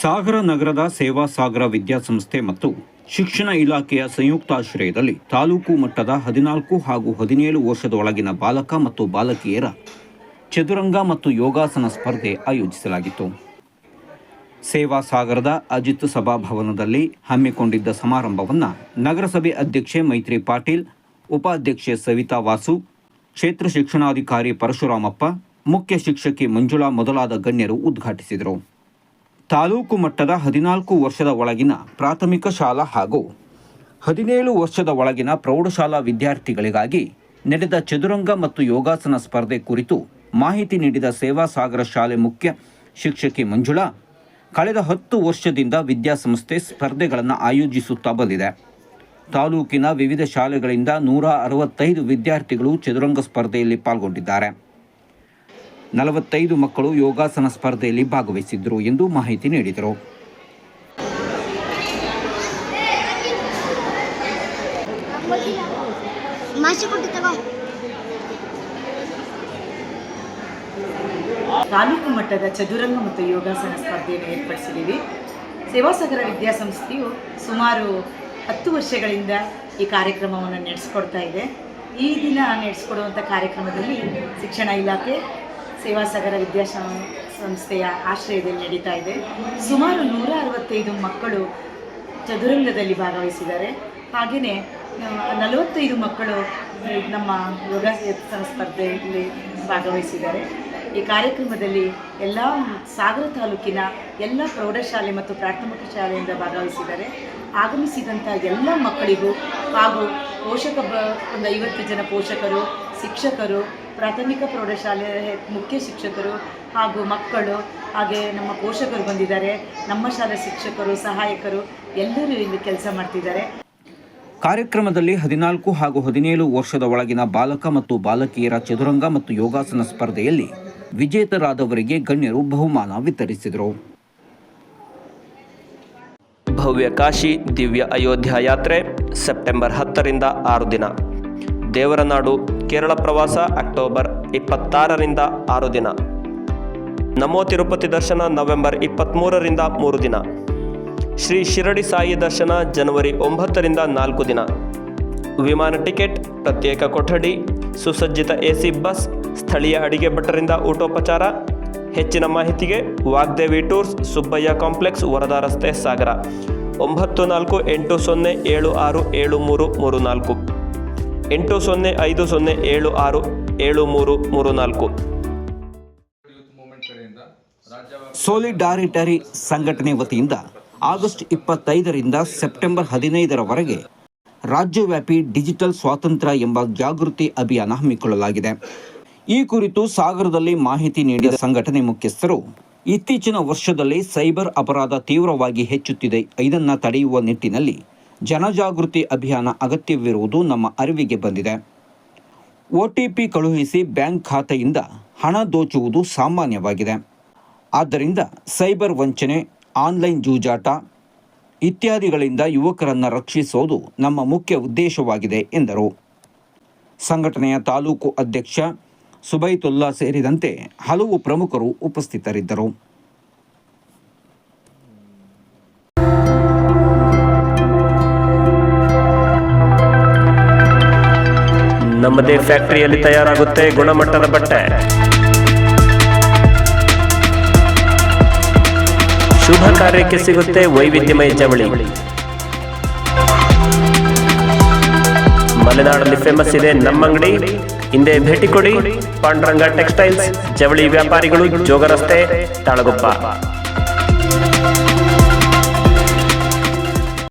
ಸಾಗರ ನಗರದ ಸೇವಾ ಸಾಗರ ವಿದ್ಯಾಸಂಸ್ಥೆ ಮತ್ತು ಶಿಕ್ಷಣ ಇಲಾಖೆಯ ಸಂಯುಕ್ತಾಶ್ರಯದಲ್ಲಿ ತಾಲೂಕು ಮಟ್ಟದ ಹದಿನಾಲ್ಕು ಹಾಗೂ ಹದಿನೇಳು ವರ್ಷದ ಒಳಗಿನ ಬಾಲಕ ಮತ್ತು ಬಾಲಕಿಯರ ಚದುರಂಗ ಮತ್ತು ಯೋಗಾಸನ ಸ್ಪರ್ಧೆ ಆಯೋಜಿಸಲಾಗಿತ್ತು. ಸೇವಾ ಸಾಗರದ ಅಜಿತ್ ಸಭಾಭವನದಲ್ಲಿ ಹಮ್ಮಿಕೊಂಡಿದ್ದ ಸಮಾರಂಭವನ್ನು ನಗರಸಭೆ ಅಧ್ಯಕ್ಷೆ ಮೈತ್ರಿ ಪಾಟೀಲ್, ಉಪಾಧ್ಯಕ್ಷೆ ಸವಿತಾ ವಾಸು, ಕ್ಷೇತ್ರ ಶಿಕ್ಷಣಾಧಿಕಾರಿ ಪರಶುರಾಮಪ್ಪ, ಮುಖ್ಯ ಶಿಕ್ಷಕಿ ಮಂಜುಳಾ ಮೊದಲಾದ ಗಣ್ಯರು ಉದ್ಘಾಟಿಸಿದರು. ತಾಲೂಕು ಮಟ್ಟದ ಹದಿನಾಲ್ಕು ವರ್ಷದ ಒಳಗಿನ ಪ್ರಾಥಮಿಕ ಶಾಲಾ ಹಾಗೂ ಹದಿನೇಳು ವರ್ಷದ ಒಳಗಿನ ಪ್ರೌಢಶಾಲಾ ವಿದ್ಯಾರ್ಥಿಗಳಿಗಾಗಿ ನಡೆದ ಚದುರಂಗ ಮತ್ತು ಯೋಗಾಸನ ಸ್ಪರ್ಧೆ ಕುರಿತು ಮಾಹಿತಿ ನೀಡಿದ ಸೇವಾ ಸಾಗರ ಶಾಲೆ ಮುಖ್ಯ ಶಿಕ್ಷಕಿ ಮಂಜುಳಾ, ಕಳೆದ ಹತ್ತು ವರ್ಷದಿಂದ ವಿದ್ಯಾಸಂಸ್ಥೆ ಸ್ಪರ್ಧೆಗಳನ್ನು ಆಯೋಜಿಸುತ್ತಾ ಬಂದಿದೆ. ತಾಲೂಕಿನ ವಿವಿಧ ಶಾಲೆಗಳಿಂದ ನೂರ ಅರವತ್ತೈದು ವಿದ್ಯಾರ್ಥಿಗಳು ಚದುರಂಗ ಸ್ಪರ್ಧೆಯಲ್ಲಿ ಪಾಲ್ಗೊಂಡಿದ್ದಾರೆ. ನಲವತ್ತೈದು ಮಕ್ಕಳು ಯೋಗಾಸನ ಸ್ಪರ್ಧೆಯಲ್ಲಿ ಭಾಗವಹಿಸಿದ್ದರು ಎಂದು ಮಾಹಿತಿ ನೀಡಿದರು. ತಾಲೂಕು ಮಟ್ಟದ ಚದುರಂಗ ಮತ್ತು ಯೋಗಾಸನ ಸ್ಪರ್ಧೆಯನ್ನು ಏರ್ಪಡಿಸಿದ್ದೀವಿ. ಸೇವಾಸಾಗರ ವಿದ್ಯಾಸಂಸ್ಥೆಯು ಸುಮಾರು ಹತ್ತು ವರ್ಷಗಳಿಂದ ಈ ಕಾರ್ಯಕ್ರಮವನ್ನು ನಡೆಸ್ಕೊಡ್ತಾ ಇದೆ. ಈ ದಿನ ನಡೆಸ್ಕೊಡುವಂಥ ಕಾರ್ಯಕ್ರಮದಲ್ಲಿ ಶಿಕ್ಷಣ ಇಲಾಖೆ ಸೇವಾಸಾಗರ ವಿದ್ಯಾಶ್ರಮ ಸಂಸ್ಥೆಯ ಆಶ್ರಯದಲ್ಲಿ ನಡೀತಾ ಇದೆ. ಸುಮಾರು ನೂರ ಅರವತ್ತೈದು ಮಕ್ಕಳು ಚದುರಂಗದಲ್ಲಿ ಭಾಗವಹಿಸಿದ್ದಾರೆ. ಹಾಗೆಯೇ ನಲವತ್ತೈದು ಮಕ್ಕಳು ನಮ್ಮ ಯೋಗ ಸ್ಪರ್ಧೆಯಲ್ಲಿ ಭಾಗವಹಿಸಿದ್ದಾರೆ. ಈ ಕಾರ್ಯಕ್ರಮದಲ್ಲಿ ಎಲ್ಲ ಸಾಗರ ತಾಲೂಕಿನ ಎಲ್ಲ ಪ್ರೌಢಶಾಲೆ ಮತ್ತು ಪ್ರಾಥಮಿಕ ಶಾಲೆಯಿಂದ ಭಾಗವಹಿಸಿದ್ದಾರೆ. ಆಗಮಿಸಿದಂಥ ಎಲ್ಲ ಮಕ್ಕಳಿಗೂ ಹಾಗೂ ಪೋಷಕ ಬ, ಒಂದು ಐವತ್ತು ಜನ ಪೋಷಕರು, ಶಿಕ್ಷಕರು, ಪ್ರಾಥಮಿಕ ಪ್ರೌಢಶಾಲೆ ಮುಖ್ಯ ಶಿಕ್ಷಕರು ಹಾಗೂ ಮಕ್ಕಳು ಹಾಗೆ ನಮ್ಮ ಪೋಷಕರು ಬಂದಿದ್ದಾರೆ. ನಮ್ಮ ಶಾಲೆ ಶಿಕ್ಷಕರು, ಸಹಾಯಕರು ಎಲ್ಲರೂ ಇಲ್ಲಿ ಕೆಲಸ ಮಾಡ್ತಿದ್ದಾರೆ. ಕಾರ್ಯಕ್ರಮದಲ್ಲಿ ಹದಿನಾಲ್ಕು ಹಾಗೂ ಹದಿನೇಳು ವರ್ಷದ ಒಳಗಿನ ಬಾಲಕ ಮತ್ತು ಬಾಲಕಿಯರ ಚದುರಂಗ ಮತ್ತು ಯೋಗಾಸನ ಸ್ಪರ್ಧೆಯಲ್ಲಿ ವಿಜೇತರಾದವರಿಗೆ ಗಣ್ಯರು ಬಹುಮಾನ ವಿತರಿಸಿದರು. ಭವ್ಯ ಕಾಶಿ ದಿವ್ಯ ಅಯೋಧ್ಯ ಯಾತ್ರೆ ಸೆಪ್ಟೆಂಬರ್ ಹತ್ತರಿಂದ ಆರು ದಿನ. ದೇವರನಾಡು, ಕೇರಳ ಪ್ರವಾಸ ಅಕ್ಟೋಬರ್ ಇಪ್ಪತ್ತಾರರಿಂದ ಆರು ದಿನ. ನಮೋ ತಿರುಪತಿ ದರ್ಶನ ನವೆಂಬರ್ ಇಪ್ಪತ್ತ್ಮೂರರಿಂದ ಮೂರು ದಿನ. ಶ್ರೀ ಶಿರಡಿ ಸಾಯಿ ದರ್ಶನ ಜನವರಿ ಒಂಬತ್ತರಿಂದ ನಾಲ್ಕು ದಿನ. ವಿಮಾನ ಟಿಕೆಟ್, ಪ್ರತ್ಯೇಕ ಕೊಠಡಿ, ಸುಸಜ್ಜಿತ ಎಸಿ ಬಸ್ ಸ್ಥಳೀಯ ಅಡಿಗೆ ಭಟ್ಟರಿಂದ ಊಟೋಪಚಾರ. ಹೆಚ್ಚಿನ ಮಾಹಿತಿಗೆ ವಾಗ್ದೇವಿ ಟೂರ್ಸ್, ಸುಬ್ಬಯ್ಯ ಕಾಂಪ್ಲೆಕ್ಸ್, ವರದಾ ರಸ್ತೆ, ಸಾಗರ. ಒಂಬತ್ತು ನಾಲ್ಕು ಎಂಟು ಸೊನ್ನೆ ಏಳು ಆರು ಏಳು ಮೂರು ಮೂರು ನಾಲ್ಕು. ಎಂಟು ಸೊನ್ನೆ ಐದು ಸೊನ್ನೆ ಏಳು ಆರು ಏಳು ಮೂರು ಮೂರು ನಾಲ್ಕು. ಸೋಲಿಡಾರಿಟರಿ ಸಂಘಟನೆ ವತಿಯಿಂದ ಆಗಸ್ಟ್ ಇಪ್ಪತ್ತೈದರಿಂದ ಸೆಪ್ಟೆಂಬರ್ ಹದಿನೈದರವರೆಗೆ ರಾಜ್ಯವ್ಯಾಪಿ ಡಿಜಿಟಲ್ ಸ್ವಾತಂತ್ರ್ಯ ಎಂಬ ಜಾಗೃತಿ ಅಭಿಯಾನ ಹಮ್ಮಿಕೊಳ್ಳಲಾಗಿದೆ. ಈ ಕುರಿತು ಸಾಗರದಲ್ಲಿ ಮಾಹಿತಿ ನೀಡಿದ ಸಂಘಟನೆ ಮುಖ್ಯಸ್ಥರು, ಇತ್ತೀಚಿನ ವರ್ಷದಲ್ಲಿ ಸೈಬರ್ ಅಪರಾಧ ತೀವ್ರವಾಗಿ ಹೆಚ್ಚುತ್ತಿದೆ. ಇದನ್ನು ತಡೆಯುವ ನಿಟ್ಟಿನಲ್ಲಿ ಜನಜಾಗೃತಿ ಅಭಿಯಾನ ಅಗತ್ಯವಿರುವುದು ನಮ್ಮ ಅರಿವಿಗೆ ಬಂದಿದೆ. ಒಟಿಪಿ ಕಳುಹಿಸಿ ಬ್ಯಾಂಕ್ ಖಾತೆಯಿಂದ ಹಣ ದೋಚುವುದು ಸಾಮಾನ್ಯವಾಗಿದೆ. ಆದ್ದರಿಂದ ಸೈಬರ್ ವಂಚನೆ, ಆನ್ಲೈನ್ ಜೂಜಾಟ ಇತ್ಯಾದಿಗಳಿಂದ ಯುವಕರನ್ನು ರಕ್ಷಿಸೋದು ನಮ್ಮ ಮುಖ್ಯ ಉದ್ದೇಶವಾಗಿದೆ ಎಂದರು. ಸಂಘಟನೆಯ ತಾಲೂಕು ಅಧ್ಯಕ್ಷ ಸುಬೈತುಲ್ಲಾ ಸೇರಿದಂತೆ ಹಲವು ಪ್ರಮುಖರು ಉಪಸ್ಥಿತರಿದ್ದರು. ನಮ್ಮದೇ ಫ್ಯಾಕ್ಟರಿಯಲ್ಲಿ ತಯಾರಾಗುತ್ತೆ ಗುಣಮಟ್ಟದ ಬಟ್ಟೆ. ಶುಭ ಕಾರ್ಯಕ್ಕೆ ಸಿಗುತ್ತೆ ವೈವಿಧ್ಯಮಯ ಜವಳಿ ಮಲೆನಾಡಲ್ಲಿ ಫೇಮಸ್ ಇದೆ ನಮ್ಮ ಅಂಗಡಿ ಹಿಂದೆ ಭೇಟಿ ಕೊಡಿ. ಪಾಂಡುರಂಗ ಟೆಕ್ಸ್ಟೈಲ್ಸ್ ಜವಳಿ ವ್ಯಾಪಾರಿಗಳು ಜೋಗ ರಸ್ತೆ ತಾಳಗುಪ್ಪ.